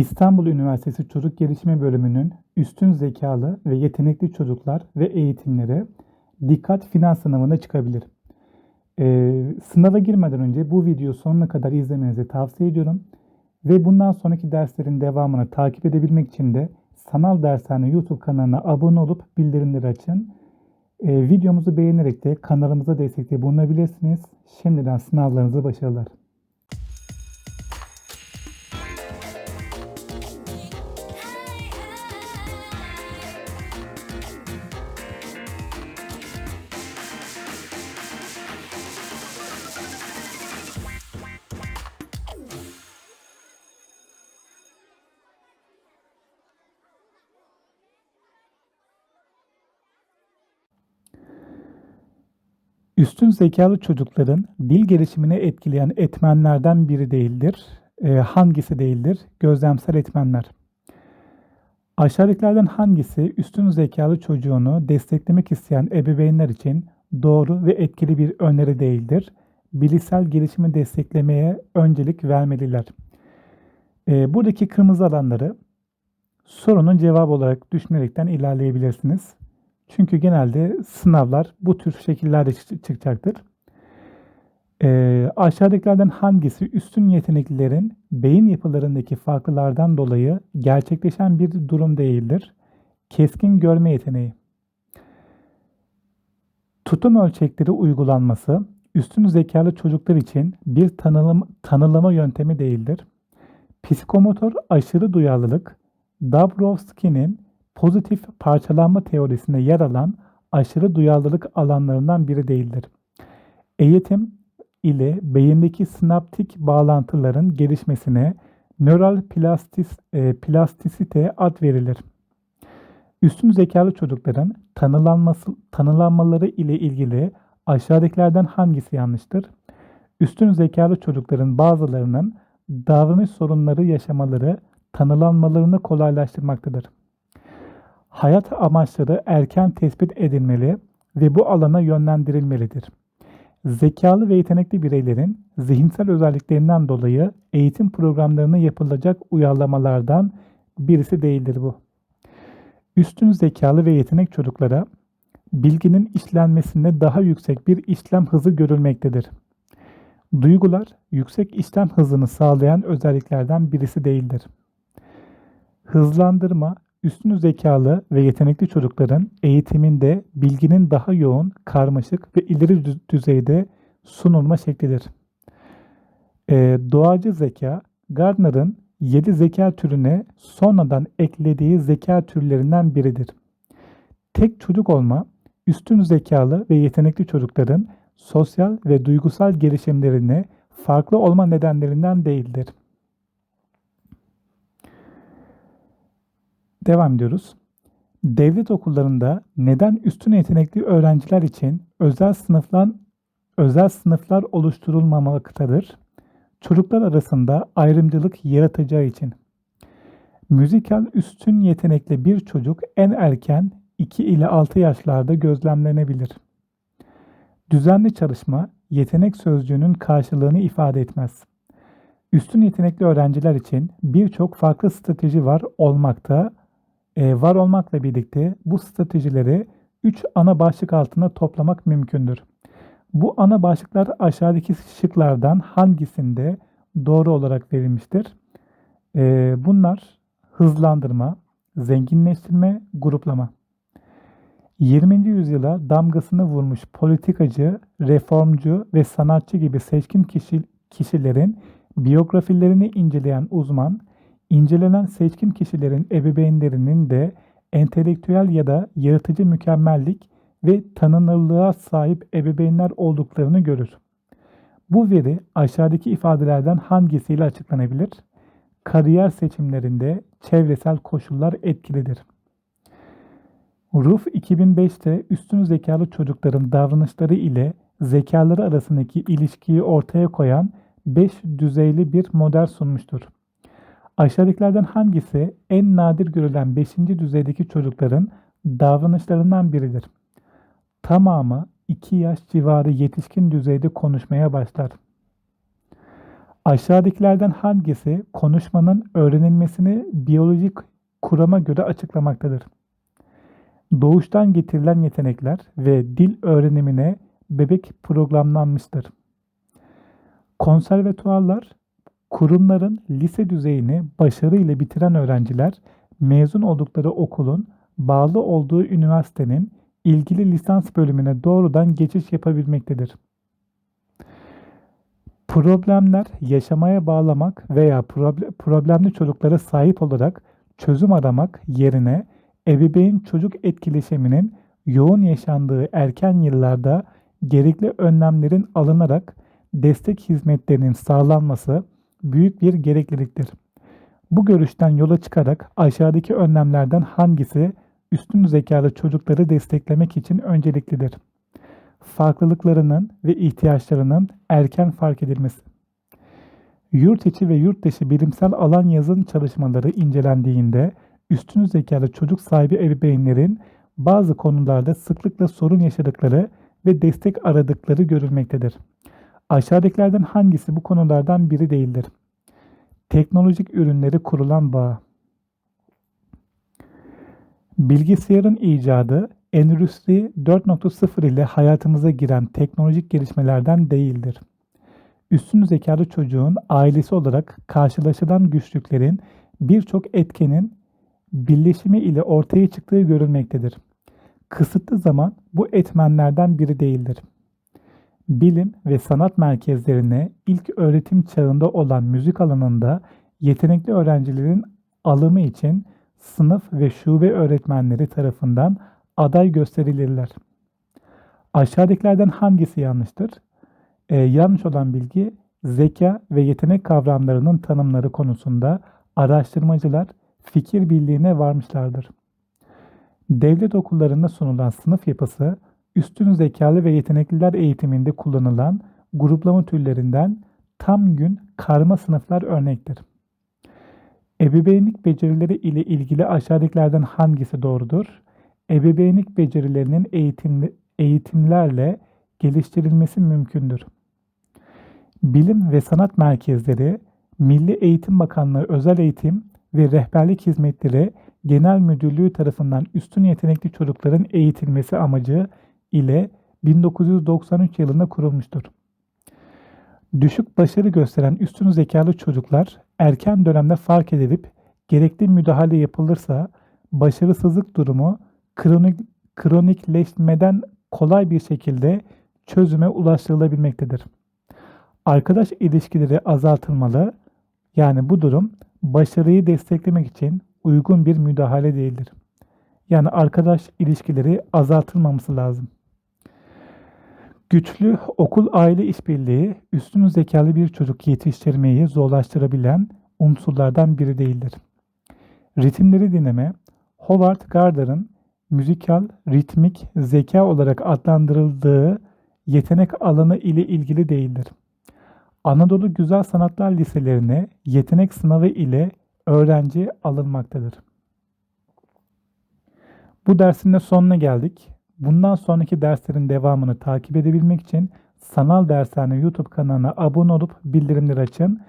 İstanbul Üniversitesi Çocuk Gelişimi Bölümünün üstün zekalı ve yetenekli çocuklar ve eğitimleri dikkat finans sınavına çıkabilir. Ee, sınava girmeden önce bu videoyu sonuna kadar izlemenizi tavsiye ediyorum. Ve bundan sonraki derslerin devamını takip edebilmek için de Sanal Dershane YouTube kanalına abone olup bildirimleri açın. Ee, videomuzu beğenerek de kanalımıza destekte bulunabilirsiniz. Şimdiden sınavlarınızı başarılar. Üstün zekalı çocukların dil gelişimini etkileyen etmenlerden biri değildir. Ee, hangisi değildir? Gözlemsel etmenler. Aşağıdakilerden hangisi üstün zekalı çocuğunu desteklemek isteyen ebeveynler için doğru ve etkili bir öneri değildir? Bilişsel gelişimi desteklemeye öncelik vermeliler. Ee, buradaki kırmızı alanları sorunun cevabı olarak düşünerekten ilerleyebilirsiniz. Çünkü genelde sınavlar bu tür şekillerde çıkacaktır. Ee, aşağıdakilerden hangisi üstün yeteneklilerin beyin yapılarındaki farklılardan dolayı gerçekleşen bir durum değildir? Keskin görme yeteneği. Tutum ölçekleri uygulanması üstün zekalı çocuklar için bir tanılım, tanılama yöntemi değildir. Psikomotor aşırı duyarlılık, Dabrowski'nin pozitif parçalanma teorisinde yer alan aşırı duyarlılık alanlarından biri değildir. Eğitim ile beyindeki sinaptik bağlantıların gelişmesine nöral plastis, e, plastisite ad verilir. Üstün zekalı çocukların tanılanması, tanılanmaları ile ilgili aşağıdakilerden hangisi yanlıştır? Üstün zekalı çocukların bazılarının davranış sorunları yaşamaları tanılanmalarını kolaylaştırmaktadır. Hayat amaçları erken tespit edilmeli ve bu alana yönlendirilmelidir. Zekalı ve yetenekli bireylerin zihinsel özelliklerinden dolayı eğitim programlarına yapılacak uyarlamalardan birisi değildir bu. Üstün zekalı ve yetenek çocuklara bilginin işlenmesinde daha yüksek bir işlem hızı görülmektedir. Duygular yüksek işlem hızını sağlayan özelliklerden birisi değildir. Hızlandırma Üstün zekalı ve yetenekli çocukların eğitiminde bilginin daha yoğun, karmaşık ve ileri düzeyde sunulma şeklidir. Ee, doğacı zeka, Gardner'ın 7 zeka türüne sonradan eklediği zeka türlerinden biridir. Tek çocuk olma, üstün zekalı ve yetenekli çocukların sosyal ve duygusal gelişimlerini farklı olma nedenlerinden değildir. Devam ediyoruz. Devlet okullarında neden üstün yetenekli öğrenciler için özel sınıflar özel sınıflar oluşturulmamaktadır? Çocuklar arasında ayrımcılık yaratacağı için. Müzikal üstün yetenekli bir çocuk en erken 2 ile 6 yaşlarda gözlemlenebilir. Düzenli çalışma yetenek sözcüğünün karşılığını ifade etmez. Üstün yetenekli öğrenciler için birçok farklı strateji var olmakta e, var olmakla birlikte bu stratejileri 3 ana başlık altında toplamak mümkündür. Bu ana başlıklar aşağıdaki şıklardan hangisinde doğru olarak verilmiştir? E, bunlar hızlandırma, zenginleştirme, gruplama. 20. yüzyıla damgasını vurmuş politikacı, reformcu ve sanatçı gibi seçkin kişi, kişilerin biyografilerini inceleyen uzman, İncelenen seçkin kişilerin ebeveynlerinin de entelektüel ya da yaratıcı mükemmellik ve tanınırlığa sahip ebeveynler olduklarını görür. Bu veri aşağıdaki ifadelerden hangisiyle açıklanabilir? Kariyer seçimlerinde çevresel koşullar etkilidir. Ruf 2005'te üstün zekalı çocukların davranışları ile zekaları arasındaki ilişkiyi ortaya koyan 5 düzeyli bir model sunmuştur. Aşağıdakilerden hangisi en nadir görülen 5. düzeydeki çocukların davranışlarından biridir? Tamamı 2 yaş civarı yetişkin düzeyde konuşmaya başlar. Aşağıdakilerden hangisi konuşmanın öğrenilmesini biyolojik kurama göre açıklamaktadır? Doğuştan getirilen yetenekler ve dil öğrenimine bebek programlanmıştır. Konservatuarlar, kurumların lise düzeyini başarıyla bitiren öğrenciler mezun oldukları okulun bağlı olduğu üniversitenin ilgili lisans bölümüne doğrudan geçiş yapabilmektedir. Problemler yaşamaya bağlamak veya problemli çocuklara sahip olarak çözüm aramak yerine ebeveyn çocuk etkileşiminin yoğun yaşandığı erken yıllarda gerekli önlemlerin alınarak destek hizmetlerinin sağlanması büyük bir gerekliliktir. Bu görüşten yola çıkarak aşağıdaki önlemlerden hangisi üstün zekalı çocukları desteklemek için önceliklidir? Farklılıklarının ve ihtiyaçlarının erken fark edilmesi. Yurt içi ve yurt dışı bilimsel alan yazın çalışmaları incelendiğinde üstün zekalı çocuk sahibi ebeveynlerin bazı konularda sıklıkla sorun yaşadıkları ve destek aradıkları görülmektedir. Aşağıdakilerden hangisi bu konulardan biri değildir? Teknolojik ürünleri kurulan bağ. Bilgisayarın icadı Endüstri 4.0 ile hayatımıza giren teknolojik gelişmelerden değildir. Üstün zekalı çocuğun ailesi olarak karşılaşılan güçlüklerin birçok etkenin birleşimi ile ortaya çıktığı görülmektedir. Kısıtlı zaman bu etmenlerden biri değildir. Bilim ve sanat merkezlerine ilk öğretim çağında olan müzik alanında yetenekli öğrencilerin alımı için sınıf ve şube öğretmenleri tarafından aday gösterilirler. Aşağıdakilerden hangisi yanlıştır? Ee, yanlış olan bilgi zeka ve yetenek kavramlarının tanımları konusunda araştırmacılar fikir birliğine varmışlardır. Devlet okullarında sunulan sınıf yapısı, üstün zekalı ve yetenekliler eğitiminde kullanılan gruplama türlerinden tam gün karma sınıflar örnektir. Ebeveynlik becerileri ile ilgili aşağıdakilerden hangisi doğrudur? Ebeveynlik becerilerinin eğitimli, eğitimlerle geliştirilmesi mümkündür. Bilim ve sanat merkezleri, Milli Eğitim Bakanlığı Özel Eğitim ve Rehberlik Hizmetleri Genel Müdürlüğü tarafından üstün yetenekli çocukların eğitilmesi amacı ile 1993 yılında kurulmuştur. Düşük başarı gösteren üstün zekalı çocuklar erken dönemde fark edilip gerekli müdahale yapılırsa başarısızlık durumu kronik, kronikleşmeden kolay bir şekilde çözüme ulaştırılabilmektedir. Arkadaş ilişkileri azaltılmalı. Yani bu durum başarıyı desteklemek için uygun bir müdahale değildir. Yani arkadaş ilişkileri azaltılmaması lazım. Güçlü okul-aile işbirliği üstün zekalı bir çocuk yetiştirmeyi zorlaştırabilen unsurlardan biri değildir. Ritimleri dinleme, Howard Gardner'ın müzikal, ritmik zeka olarak adlandırıldığı yetenek alanı ile ilgili değildir. Anadolu Güzel Sanatlar Liselerine yetenek sınavı ile öğrenci alınmaktadır. Bu dersin de sonuna geldik. Bundan sonraki derslerin devamını takip edebilmek için Sanal Dershane YouTube kanalına abone olup bildirimleri açın.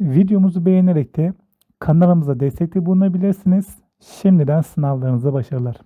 Videomuzu beğenerek de kanalımıza destekte bulunabilirsiniz. Şimdiden sınavlarınıza başarılar.